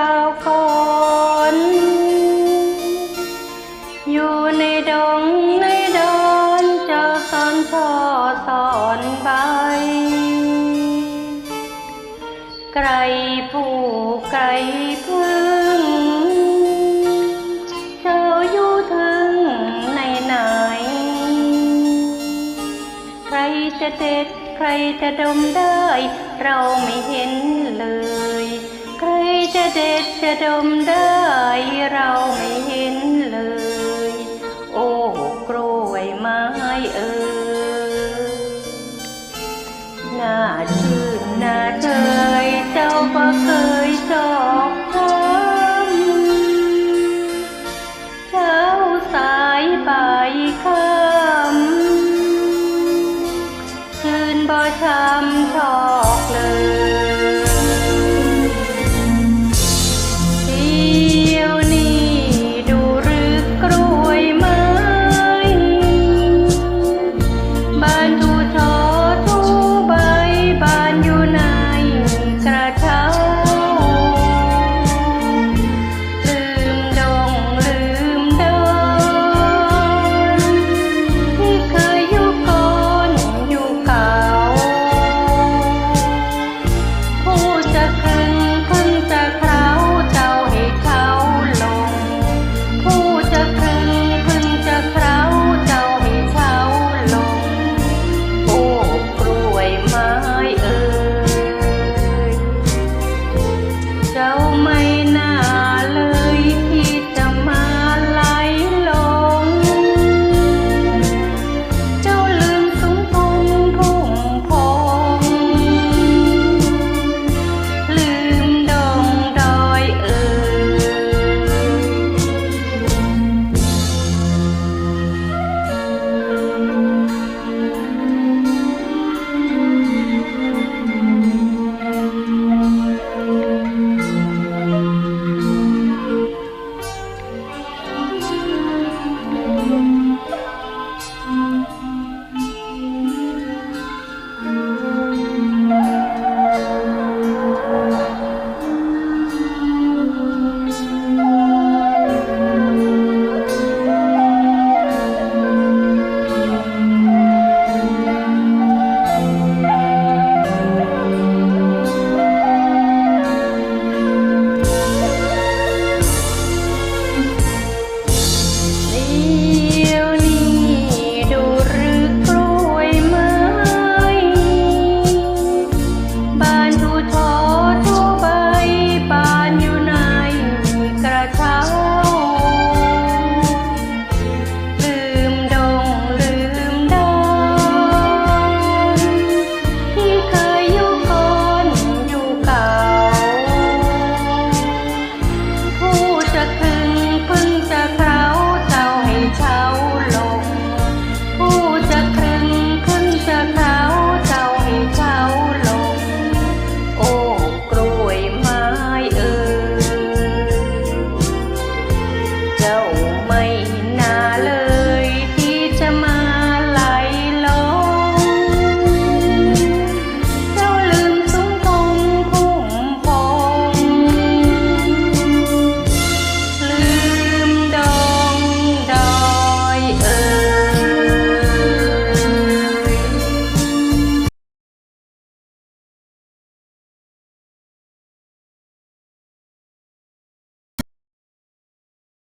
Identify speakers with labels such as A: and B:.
A: แต่าวก่อนอยู่ในดงในดอนเจ้าสอนช่อสอนใบ ไกรผู้ไกรพึ่งเจ้าอยู่ถึงในไหน ใครจะเด็ดใครจะดมได้ เราไม่เห็นเลย จะเด็ดจะดมได้เราไม่เห็น